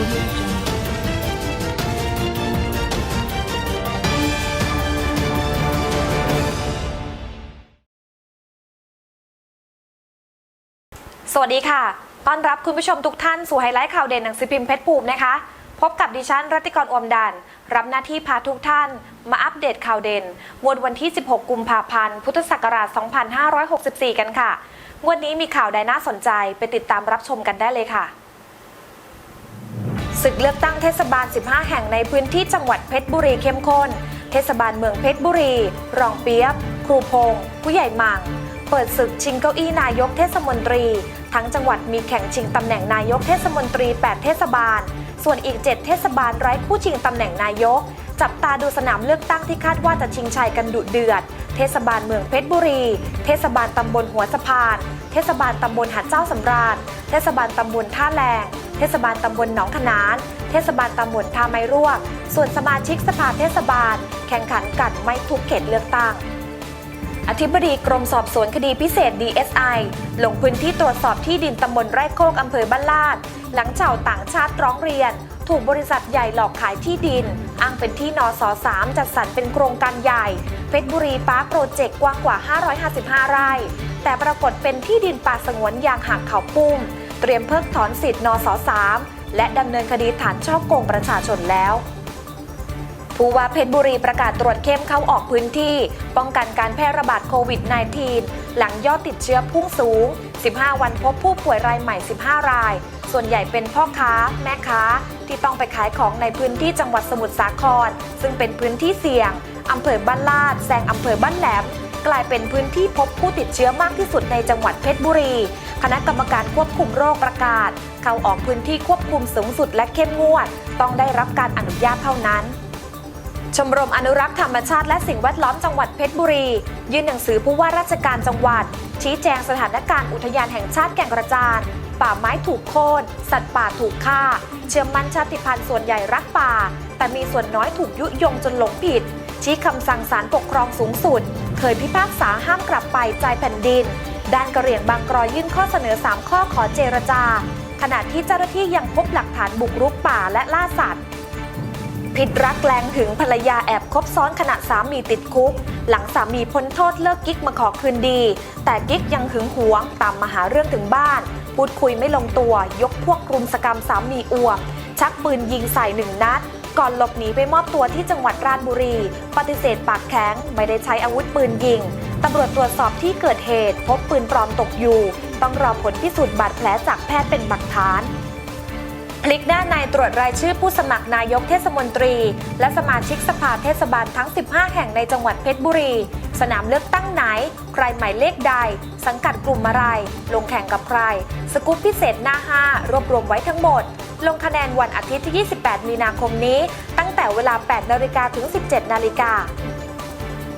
สวัสดีค่ะ ต้อนรับคุณผู้ชมทุกท่านสู่ไฮไลท์ข่าวเด่นหนังสือพิมพ์เพชรภูมินะคะ พบกับดิฉันรัติกรอมดัน รับหน้าที่พาทุกท่าน มาอัปเดตข่าวเด่นงวดวันที่ 16 กุมภาพันธ์ พุทธศักราช 2564 กันค่ะ งวดนี้มีข่าวใดน่าสนใจไปติดตามรับชมกันได้เลยค่ะ ศึกเลือกตั้งเทศบาล 15 แห่งในพื้นที่จังหวัดเพชรบุรีเข้มข้น เทศบาลเมืองเพชรบุรี รองเปียบ ครูพงศ์ผู้ใหญ่หมังเปิดศึกชิงเก้าอี้นายกเทศมนตรี ทั้งจังหวัดมีแข่งชิงตำแหน่งนายกเทศมนตรี 8 เทศบาล ส่วนอีก 7 เทศบาลไร้คู่ชิงตำแหน่งนายก จับตาดูสนามเลือกตั้งที่คาดว่าจะชิงชัยกันดุเดือด เทศบาลเมืองเพชรบุรี เทศบาลตำบลหัวสะพาน เทศบาลตำบลหัดเจ้าสำราญ เทศบาลตำบลท่าแรง เทศบาลตำบลหนองขนาน เทศบาลตำบลท่าไม้ร่ว ส่วนสมาชิกสภาเทศบาล แข่งขันกันไม่ทุกเขตเลือกตั้ง อธิบดีกรมสอบสวนคดีพิเศษ DSI ลงพื้นที่ตรวจสอบที่ดินตำบลไร่โคกอำเภอบ้านลาด หลังชาวต่างชาติร้องเรียน ถูกบริษัทใหญ่หลอกขายที่ดิน อ้างเป็นที่นอส3จัดสรรเป็นโครงการใหญ่ เพชรบุรีปาร์คโปรเจกต์กว้างกว่า 555 ไร่ แต่ปรากฏเป็นที่ดินป่าสงวนยางห่างเขาปุ้ม เตรียมเพิกถอนสิทธิ์นอส3และดำเนินคดีฐานช่อโกงประชาชนแล้ว ผู้ว่าเพชรบุรีประกาศตรวจเข้มเข้าออกพื้นที่ ป้องกันการแพร่ระบาดโควิด -19 หลังยอดติดเชื้อพุ่งสูง 15 วันพบผู้ป่วยรายใหม่ 15 ราย ส่วนใหญ่เป็นพ่อค้า แม่ค้า ที่ต้องไปขายของในพื้นที่จังหวัดสมุทรสาคร ซึ่งเป็นพื้นที่เสี่ยงอำเภอบ้านลาดแซงอำเภอบ้านแหลมกลายเป็นพื้นที่พบผู้ติดเชื้อมากที่สุดในจังหวัดเพชรบุรี คณะกรรมการควบคุมโรคประกาศ เข้าออกพื้นที่ควบคุมสูงสุดและเข้มงวด ต้องได้รับการอนุญาตเท่านั้น ชมรมอนุรักษ์ธรรมชาติและสิ่งแวดล้อมจังหวัดเพชรบุรี ยื่นหนังสือผู้ว่าราชการจังหวัด ชี้แจงสถานการณ์อุทยานแห่งชาติแก่งกระจานป่าไม้ถูกโค่นสัตว์ป่าถูกฆ่า เชื่อมั่นชาติพันธุ์ส่วนใหญ่รักป่า แต่มีส่วนน้อยถูกยุยงจนหลงผิด ชี้คำสั่งศาลปกครองสูงสุด เคยพิพากษาห้ามกลับไปใจแผ่นดิน ด้านกระเหรี่ยงบางกรอยยื่นข้อเสนอ 3 ข้อขอเจรจา ขณะที่เจ้าหน้าที่ยังพบหลักฐานบุกรุกป่าและล่าสัตว์ พิษรักแรงถึงภรรยาแอบคบซ้อนขณะสามีติดคุก หลังสามีพ้นโทษเลิกกิ๊กมาขอคืนดี แต่กิ๊กยังหึงหวงตามมาหาเรื่องถึงบ้าน พูดคุยไม่ลงตัวยกพวกรุมสกรรมสามีอ้วมชักปืนยิงใส่หนึ่งนัด ก่อนหลบหนีไปมอบตัวที่จังหวัดราชบุรี ปฏิเสธปากแข็งไม่ได้ใช้อาวุธปืนยิงตำรวจตรวจสอบที่เกิดเหตุ พบปืนปลอมตกอยู่ ต้องรอผลพิสูจน์บาดแผลจากแพทย์เป็นหลักฐาน พลิกด้านในตรวจรายชื่อผู้สมัครนายกเทศมนตรี และสมาชิกสภาเทศบาลทั้ง 15 แห่งในจังหวัดเพชรบุรี สนามเลือกตั้งไหน ใครหมายเลขใด สังกัดกลุ่มอะไร ลงแข่งกับใคร สกู๊ปพิเศษหน้า 5 รวบรวมไว้ทั้งหมด ลงคะแนนวันอาทิตย์ที่ 28 มีนาคมนี้ ตั้งแต่เวลา 8 นาฬิกาถึง 17 นาฬิกา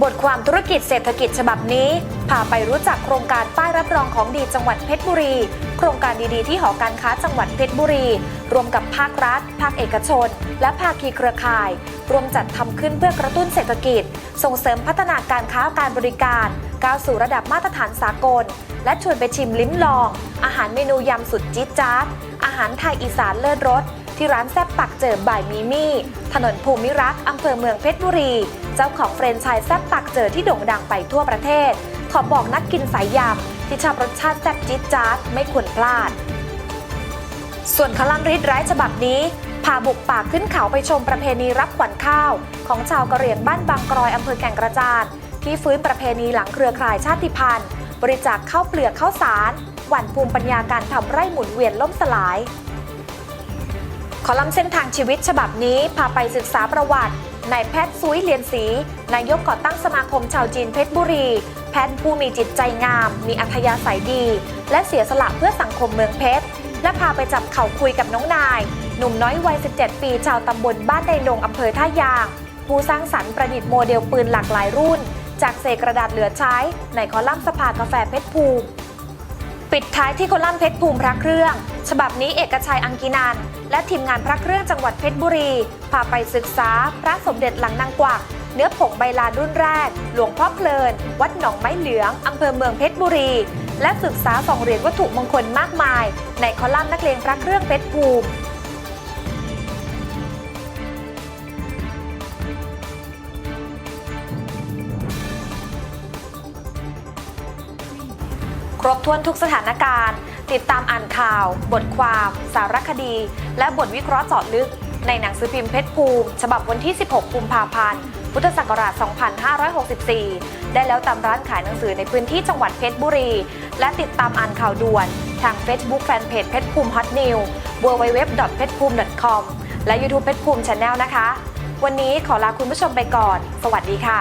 บทความธุรกิจเศรษฐกิจฉบับนี้พาไปรู้จักโครงการป้ายรับรองของดีจังหวัดเพชรบุรี โครงการดีๆที่หอการค้าจังหวัดเพชรบุรี รวมกับภาครัฐ ภาคเอกชน และภาคีเครือข่าย รวมจัดทำขึ้นเพื่อกระตุ้นเศรษฐกิจ ส่งเสริมพัฒนาการค้าการบริการ ก้าวสู่ระดับมาตรฐานสากล และชวนไปชิมลิ้มลอง อาหารเมนูยำสุดจี๊ดจ๊าดอาหารไทยอีสานเลิศรส ที่ร้านแซ่บปักเจอบายมีมี่ ถนนภูมิรักอำเภอเมืองเพชรบุรี เจ้าของเฟรนไชส์แซ่บปักเจอที่โด่งดังไปทั่วประเทศ ขอบอกนักกินสายยำที่ชอบรสชาติแซ่บจี๊ดจ๊าดไม่ควรพลาด ส่วนคลัมริดไร้ฉบับนี้พาบุกป่าขึ้นเขาไปชมประเพณีรับขวัญข้าว ของชาวกะเหรี่ยงบ้านบางกรอยอำเภอแก่งกระจานที่ฟื้นประเพณีหลังเครือข่ายชาติพันธุ์ บริจาคข้าวเปลือกข้าวสาร หว่านภูมิปัญญาการทำไร่หมุนเวียนล่มสลาย คอลัมน์เส้นทางชีวิตฉบับนี้พาไปศึกษาประวัตินายแพทย์ซุยเลียนศรีนายกก่อตั้งสมาคมชาวจีนเพชรบุรี แพทย์ผู้มีจิตใจงาม มีอัธยาศัยดี และเสียสละเพื่อสังคมเมืองเพชร และพาไปจับเข่าคุยกับน้องนาย หนุ่มน้อยวัย 17 ปี ชาวตำบลบ้านไดดงอำเภอท่ายาง ผู้สร้างสรรค์ประดิษฐ์โมเดลปืนหลากหลายรุ่น จากเศษกระดาษเหลือใช้ ในคอลัมน์สภากาแฟเพชรภูมิ ปิดท้ายที่โคลัมน์เพชรภูมิพระเครื่อง ฉบับนี้เอกชัยอังกินัน และทีมงานพระเครื่องจังหวัดเพชรบุรี พาไปศึกษาพระสมเด็จหลังนางกวัก เนื้อผงใบลานรุ่นแรก หลวงพ่อเพลิน วัดหนองไม้เหลืองอำเภอเมืองเพชรบุรี และศึกษาส่องเหรียญวัตถุมงคลมากมาย ในคอลัมน์นักเลงพระเครื่องเพชรภูมิ ครบถ้วนทุกสถานการณ์ ติดตามอ่านข่าว บทความ สารคดี และบทวิเคราะห์เจาะลึก ในหนังสือพิมพ์เพชรภูมิ ฉบับวันที่ 16 กุมภาพันธ์ พุทธศักราช 2564 ได้แล้วตามร้านขายหนังสือในพื้นที่จังหวัดเพชรบุรี และติดตามอ่านข่าวด่วน ทาง Facebook Fanpage เพชรภูมิ Hot News www. เพชรภูมิ .com และ YouTube เพชรภูมิ Channel นะคะ วันนี้ขอลาคุณผู้ชมไปก่อน สวัสดีค่ะ